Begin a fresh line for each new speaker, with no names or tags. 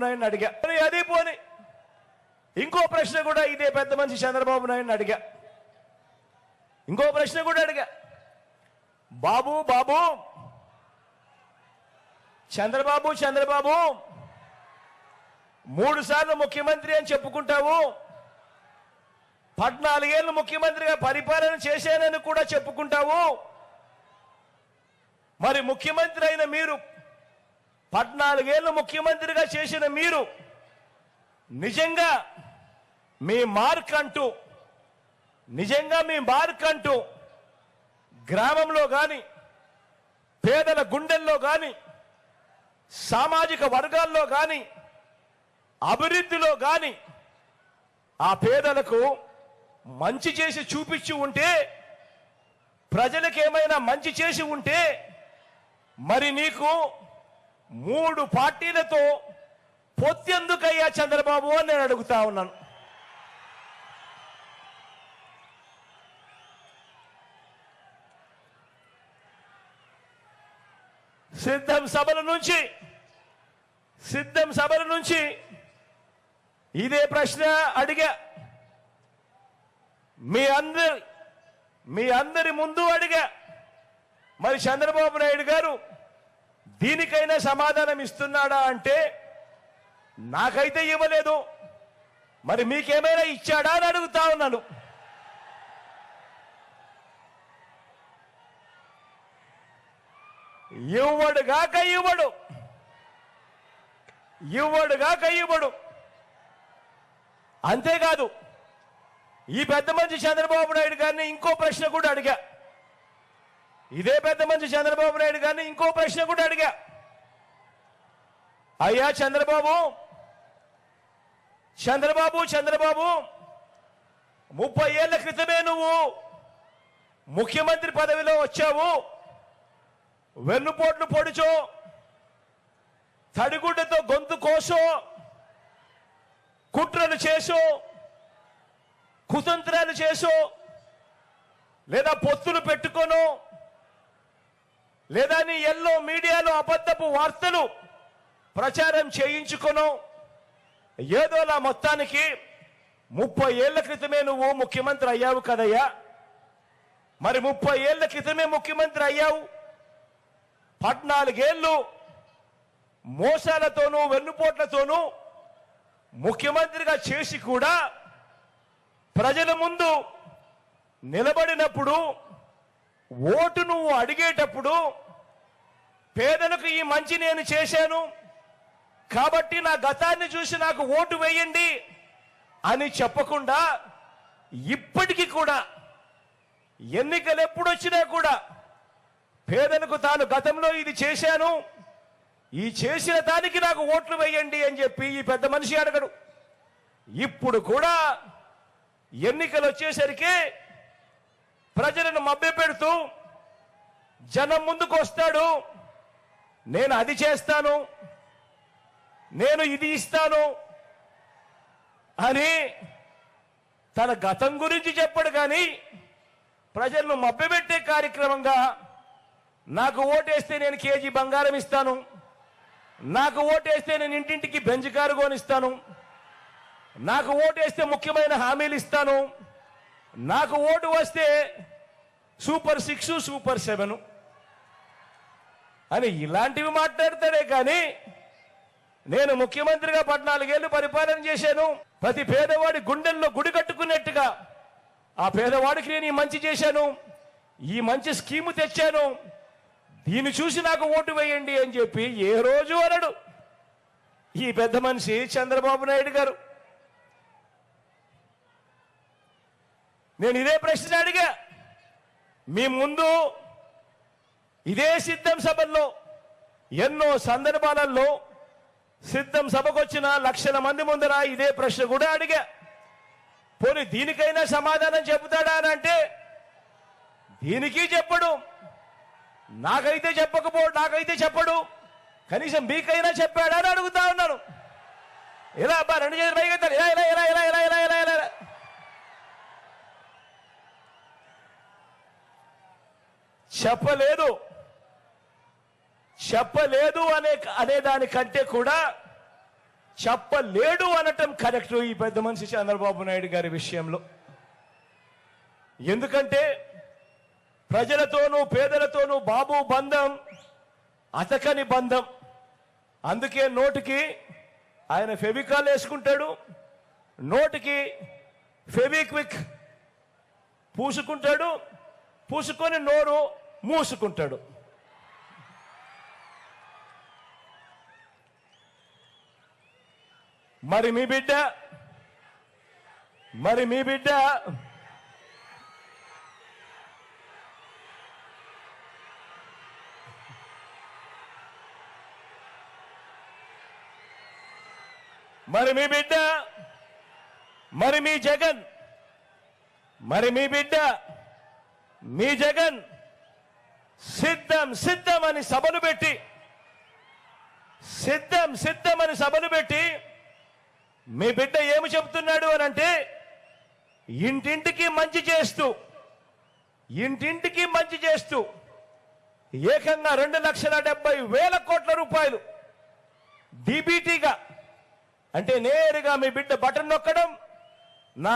నాయుడు అడిగా. అదే పోని. ఇంకో ప్రశ్న కూడా ఇదే పెద్ద మనిషి చంద్రబాబు నాయుడు అడిగా. ఇంకో ప్రశ్న కూడా అడిగా. బాబు బాబు. చంద్రబాబు చంద్రబాబు. మూడు సార్లు ముఖ్యమంత్రి అని చెప్పుకుంటావు. పద్నాలుగేళ్ళు ముఖ్యమంత్రిగా పరిపాలన చేశానని కూడా చెప్పుకుంటావు. మరి ముఖ్యమంత్రి అయిన మీరు పద్నాలుగేళ్ళు ముఖ్యమంత్రిగా చేసిన మీరు నిజంగా మీ మార్క్ అంటూ నిజంగా మీ మార్క్ అంటూ గ్రామంలో కానీ పేదల గుండెల్లో కానీ సామాజిక వర్గాల్లో కానీ అభివృద్ధిలో కానీ ఆ పేదలకు మంచి చేసి చూపించి ఉంటే ప్రజలకు ఏమైనా మంచి చేసి ఉంటే మరి నీకు మూడు పార్టీలతో పొత్తెందుకయ్యా చంద్రబాబు అని నేను అడుగుతా ఉన్నాను. సిద్ధం సభల నుంచి సిద్ధం సభల నుంచి ఇదే ప్రశ్న అడిగా. మీ అందరి మీ అందరి ముందు అడిగా. మరి చంద్రబాబు నాయుడు గారు దీనికైనా సమాధానం ఇస్తున్నాడా అంటే నాకైతే ఇవ్వలేదు. మరి మీకేమైనా ఇచ్చాడా అని అడుగుతా ఉన్నాను. ఇవ్వడుగాక ఇవ్వడు. ఇవ్వడుగాక ఇవ్వడు. అంతేకాదు ఈ పెద్ద మంచి చంద్రబాబు నాయుడు గారిని ఇంకో ప్రశ్న కూడా అడిగా. ఇదే పెద్ద మంచి చంద్రబాబు నాయుడు గారిని ఇంకో ప్రశ్న కూడా అడిగా. అయ్యా చంద్రబాబు చంద్రబాబు చంద్రబాబు ముప్పై ఏళ్ళ క్రితమే నువ్వు ముఖ్యమంత్రి పదవిలో వచ్చావు. వెన్నుపోట్లు పొడిచో తడిగుడ్డతో గొంతు కోసో కుట్రలు చేసో కుతంత్రాలు చేసో లేదా పొత్తులు పెట్టుకోను లేదా నీ ఎల్లో మీడియాలో అబద్ధపు వార్తలు ప్రచారం చేయించుకును ఏదోలా మొత్తానికి ముప్పై ఏళ్ళ క్రితమే నువ్వు ముఖ్యమంత్రి అయ్యావు కదయ్యా. మరి ముప్పై ఏళ్ళ క్రితమే ముఖ్యమంత్రి అయ్యావు. పద్నాలుగేళ్ళు మోసాలతోనూ వెన్నుపోట్లతోనూ ముఖ్యమంత్రిగా చేసి కూడా ప్రజల ముందు నిలబడినప్పుడు ఓటు నువ్వు అడిగేటప్పుడు పేదలకు ఈ మంచి నేను చేశాను. కాబట్టి నా గతాన్ని చూసి నాకు ఓటు వేయండి అని చెప్పకుండా ఇప్పటికీ కూడా ఎన్నికలు ఎప్పుడు వచ్చినా కూడా పేదలకు తాను గతంలో ఇది చేశాను. ఈ చేసిన దానికి నాకు ఓట్లు వేయండి అని చెప్పి ఈ పెద్ద మనిషి అడగడు. ఇప్పుడు కూడా ఎన్నికలు వచ్చేసరికి ప్రజలను మభ్యపెడుతూ జనం ముందుకు వస్తాడు నేను అది చేస్తాను నేను ఇది ఇస్తాను అని తన గతం గురించి చెప్పడు కానీ ప్రజలను మభ్యపెట్టే కార్యక్రమంగా నాకు ఓటేస్తే నేను కేజీ బంగారం ఇస్తాను నాకు ఓటేస్తే నేను ఇంటింటికి బెంచ్ కారు కొనిస్తాను నాకు ఓటేస్తే ముఖ్యమైన హామీలు ఇస్తాను నాకు ఓటు వస్తే సూపర్ సిక్స్ సూపర్ సెవెన్ అని ఇలాంటివి మాట్లాడతాడే కానీ నేను ముఖ్యమంత్రిగా పద్నాలుగేళ్ళు పరిపాలన చేశాను. ప్రతి పేదవాడి గుండెల్లో గుడి కట్టుకున్నట్టుగా ఆ పేదవాడికి నేను ఈ మంచి చేశాను. ఈ మంచి స్కీము తెచ్చాను. దీన్ని చూసి నాకు ఓటు వేయండి అని చెప్పి ఏ రోజు అనడు. ఈ పెద్ద మనిషి చంద్రబాబు నాయుడు గారు. నేను ఇదే ప్రశ్న అడిగా. మీ ముందు ఇదే సిద్ధం సభల్లో ఎన్నో సందర్భాలలో సిద్ధం సభకొచ్చిన లక్షల మంది ముందర ఇదే ప్రశ్న కూడా అడిగా. పోనీ దీనికైనా సమాధానం చెబుతాడా అని అంటే దీనికి చెప్పడు. నాకైతే చెప్పకపో నాకైతే చెప్పడు. కనీసం మీకైనా చెప్పాడా అని అడుగుతా ఉన్నాను. ఇలా అబ్బా రెండు చేతులు పైకెత్తారు ఇలా ఇలా ఇలా ఇలా ఇలా ఇలా ఇలా ఇలా చెప్పలేదు. చెప్పలేదు అనే అనే దానికంటే కూడా చెప్పలేడు అనటం కరెక్ట్ ఈ పెద్ద మనిషి చంద్రబాబు నాయుడు గారి విషయంలో. ఎందుకంటే ప్రజలతోనూ పేదలతోనూ బాబు బంధం అతకని బంధం. అందుకే నోటికి ఆయన ఫెవికాల్ వేసుకుంటాడు నోటికి ఫెవిక్విక్ పూసుకుంటాడు పూసుకొని నోరు మూసుకుంటాడు. మరి మీ బిడ్డ? మరి మీ బిడ్డ? మరి మీ బిడ్డ? మరి మీ జగన్? మరి మీ బిడ్డ? మీ జగన్? సిద్ధం సిద్ధం అని సభను పెట్టి సిద్ధం సిద్ధం అని సభను పెట్టి మీ బిడ్డ ఏమి చెప్తున్నాడు అని అంటే ఇంటింటికి మంచి చేస్తూ ఇంటింటికి మంచి చేస్తూ ఏకంగా రెండు లక్షల డెబ్బై వేల కోట్ల రూపాయలు డీబీటీగా అంటే నేరుగా మీ బిడ్డ బటన్ నొక్కడం నా